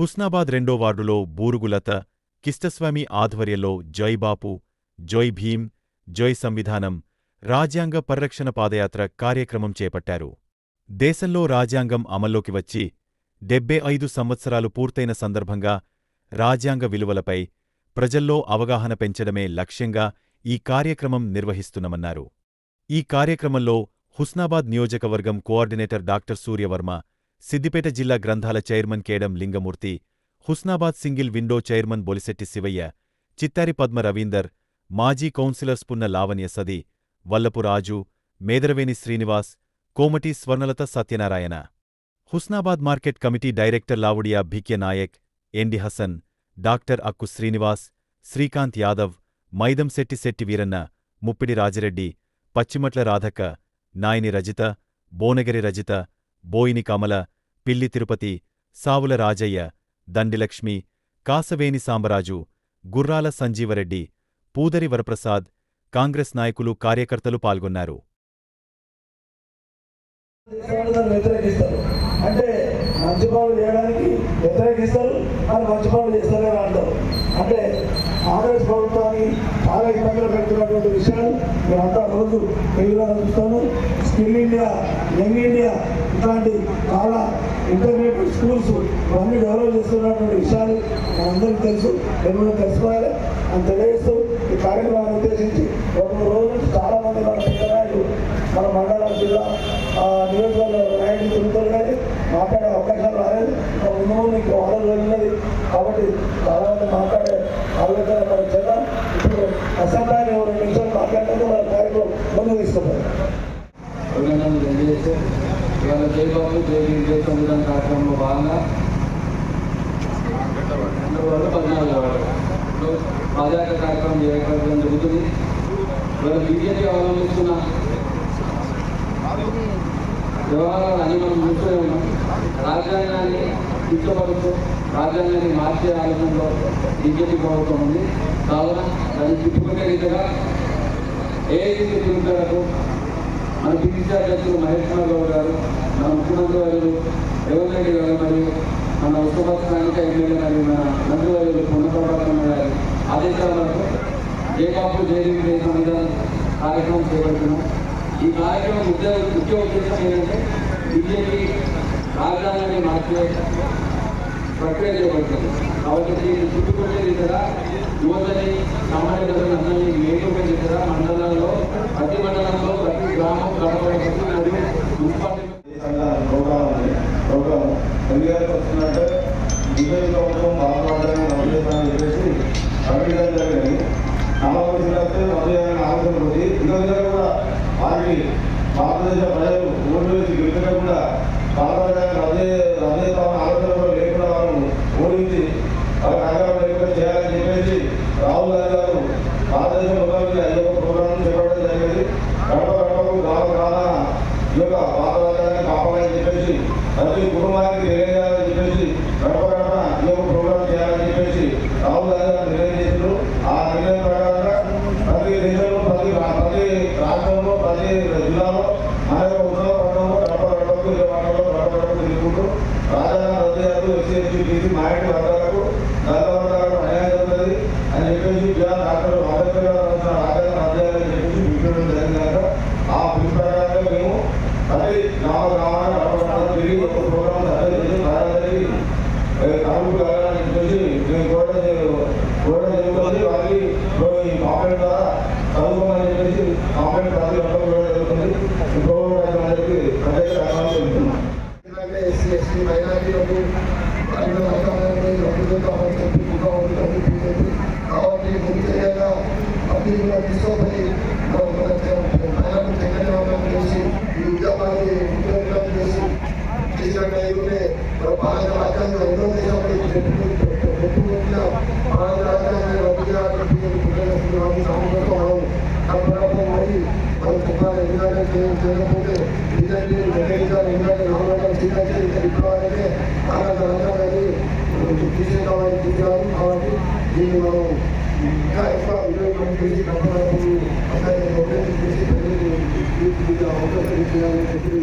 హుస్నాబాద్ రెండో వార్డులో బూరుగులత కిష్టస్వామి ఆధ్వర్యంలో జై బాపు జై భీం జై సంవిధానం రాజ్యాంగ పరిరక్షణ పాదయాత్ర కార్యక్రమం చేపట్టారు. దేశంలో రాజ్యాంగం అమల్లోకి వచ్చి డెబ్బై ఐదు సంవత్సరాలు పూర్తయిన సందర్భంగా రాజ్యాంగ విలువలపై ప్రజల్లో అవగాహన పెంచడమే లక్ష్యంగా ఈ కార్యక్రమం నిర్వహిస్తున్నామన్నారు. ఈ కార్యక్రమంలో హుస్నాబాద్ నియోజకవర్గం కోఆర్డినేటర్ డాక్టర్ సూర్యవర్మ సిద్దిపేట జిల్లా గ్రంథాల chairman Kedam Lingamurthy Husnabad single window chairman Bolishetti Shivaiah Chittari Padma Ravinder మాజీ councillors Punna Lavanya Sadi Vallapu Raju Medaraveni Srinivas Komati Swarnalatha Satyanarayana. Husnabad market committee director Lavudya Bhikya Naik MD Hasan doctor Akku Srinivas Srikanth Yadav Maidamshetti Shetti Veeranna Muppidi Rajireddy Pachimatla Radhakka Nayani Rajitha Bonagiri Rajitha Boini కమల పిల్లి తిరుపతి సావుల రాజయ్య దండిలక్ష్మి కాసవేని సాంబరాజు గుర్రాల సంజీవరెడ్డి పూదరి వరప్రసాద్ కాంగ్రెస్ నాయకులు కార్యకర్తలు పాల్గొన్నారు. అంటే మంచి పనులు చేయడానికి వ్యతిరేకిస్తారు మంచి పనులు చేస్తారని అంటారు అంటే కాంగ్రెస్ ప్రభుత్వాన్ని చాలా ఇబ్బందులు పెడుతున్నటువంటి విషయాలు మేమంతా రోజు టీవీలో చూస్తాను. స్కిల్ ఇండియా యంగ్ ఇండియా ఇట్లాంటి చాలా ఇంటర్మీడియట్ స్కూల్స్ ఇవన్నీ డెవలప్ చేస్తున్నటువంటి విషయాలు మనందరికీ తెలుసు. నేను కూడా తెలుసుకోవాలి. అని తెలియజేస్తూ ఈ కార్యక్రమాన్ని ఉద్దేశించి ఒక రోజు చాలామంది చాలా మంది మన పెద్ద మన మండలం జిల్లా నియోజకవర్గ నాయకులు తిరుగుతారు కానీ మాట్లాడే అవకాశాలు రాలేదు. ఇంకా ముందు ముందు ఇంకో వారం కాబట్టి చాలా మంది మాట్లాడే ఆలోచన మనం చేద్దాం. ఇప్పుడు అసెంబ్లీ రెండు నిమిషాలు మాట్లాడినందుకు మన కార్యక్రమం ముందు తీసుకుపోతాం అభినందనలు తెలియజేస్తే ఇవాళ జయబాబు జై భీమ్ సంవిధాన కార్యక్రమంలో భాగంగా రెండు వారు పద్నాలుగు వారు. పాదయాత్ర కార్యక్రమం చేయడం జరుగుతుంది. ఇవాళ బీజేపీ అవలంబిస్తున్న వ్యవహారాలు అన్ని మనం చూస్తూనే ఉన్నాం. రాజ్యాంగాన్ని ఇష్టపడుతూ రాజ్యాంగాన్ని మార్చే ఆలోచనలో బీజేపీ ప్రభుత్వం ఉంది. కావున దాన్ని తిప్పుకునే రీతిగా ఏఐసీ తిరుగుతారో మన పిసిసి అధ్యక్షులు మహేష్ కుమార్ గౌడ్ గారు మన ముఖ్యమంత్రి వర్యులు రేవంత్ రెడ్డి గారు మరియు మన ఉత్తరప్రదేశ్ స్థానిక ఎమ్మెల్యే మరియు మన మంత్రి వారు పొన్నప్రభాకర్ గారి ఆదేశాల మేరకు జయబాబు జయదేవి జయ సంవిధానం కార్యక్రమం చేపడుతున్నాం. ఈ కార్యక్రమం ముఖ్య ముఖ్య ఉద్దేశం ఏంటంటే బీజేపీ రాజధానిని మార్చే ప్రక్రియ చేపడుతుంది. కాబట్టి దీన్ని చుట్టుకొచ్చే దిశగా యువతని సామాన్య ప్రజలందరినీ మేలుగా దిశగా మండలాల్లో గ్రామం గడప ప్రతి మరియు మున్సిపాలిటీ ప్రోగ్రామ్ ఉంది ప్రోగ్రామ్ ఎందుకంటే ప్రభుత్వం బాధపడడానికి చెప్పేసి జరిగింది నమ్మకం వచ్చినట్టు రద్దు ఆలోచన ఉంది విధంగా కూడా వారికి భారతదేశ ప్రజలు ఓటు వేసి గెలిచినప్పుడు కూడా బాధపడడానికి రద్దు చే- రద్దు చేస్తామని ఆలోచన కూడా లేకుండా వారు ఓడించి వాళ్ళకి అధికారం లేకుండా చేయాలని చెప్పేసి రాహుల్ గాంధీ గారు భారతదేశం మొత్తానికి అయ్యొక్క ప్రోగ్రాం చేపట్టడం జరిగింది గడప గడపకు గ్రామ గ్రామ ఈ యొక్క వాతావరణాన్ని కాపాడాలని చెప్పేసి ప్రతి కుటుంబానికి తెలియజేయాలని చెప్పేసి గడప గడప ఈ యొక్క ప్రోగ్రాం చేయాలని చెప్పేసి రాహుల్ గాంధీ గారు నిర్ణయం చేశారు ఆ నిర్ణయం ప్రకారంగా ప్రతి దేశంలో ప్రతి ప్రతి రాష్ట్రంలో ప్రతి జిల్లాలో మన యొక్క ఉద్యోగ పట్టణంలో గడప గడపకు ఇరవై వాటంలో గడప గడపకు తిరుగుతూ రాజధాని రద్దు చేస్తూ ఎస్సీ తీసి బీసీ మైనార్టీ వర్గాలకు దళిత వర్గాలకు అన్యాయం జరుగుతుంది అని చెప్పేసి బిఆర్ డాక్టర్ అంబేద్కర్ గారు రాజధాని రద్దు చేయాలని చెప్పేసి పిలుపుకోవడం జరిగింది కనుక ఆ పిలుపు ప్రకారంగా మేము ప్రతి గ్రామ గ్రామాన్ని తిరిగి ఒక ప్రోగ్రాం సర్వే చేసి ప్రజలందరికీ చెప్పేసి మేము కోరడం కోరడం జరుగుతుంది వారికి ఈ కాంప్లైంట్ ద్వారా చదువుకోమని చెప్పేసి కాంప్లైంట్ ప్రతి ఒక్కరు కూడా జరుగుతుంది. ఈ ప్రోగ్రాం అందరికీ ప్రత్యేక ధన్యవాదాలు తెలుపుతున్నాం ఎందుకంటే ఎస్సీ ఎస్టీ మైనార్టీలకు అన్ని రకాలైన రద్దు కూడా ఉంటుంది బీజేపీ కాబట్టి ముఖ్యంగా అన్ని కూడా తీసుకోపోయి మనం మన ప్రజలకు చంద్రబాబు చేసి ఈ ఉద్యమాన్ని ఉద్యోగం చేసి చేసినట్టు అయితే మన భారత రాజ్యాంగం ఎన్నో దేశాలు పెట్టుకుంటున్న భారత రాజ్యాంగాన్ని రద్దు చేయాలని బీజేపీ పుట్టిన సామూహిక మనం తప్పకుండా మరి మనం చెప్పాలి. ఎందుకంటే చే- చేయకపోతే బీజేపీ వ్యతిరేకంగా ఎందుకంటే నాలుగు సీట్లకి ఇంకా విప్లవాలకే చాలా తెలంగాణని తీసేద్దామని చూసారు కాబట్టి దీన్ని మనం ఇంకా ఎక్కువ వినియోగం చేసి కంపెనీ అందరికీ చేసి ప్రజలకు అవకాశం ఇచ్చేయాలని చెప్పి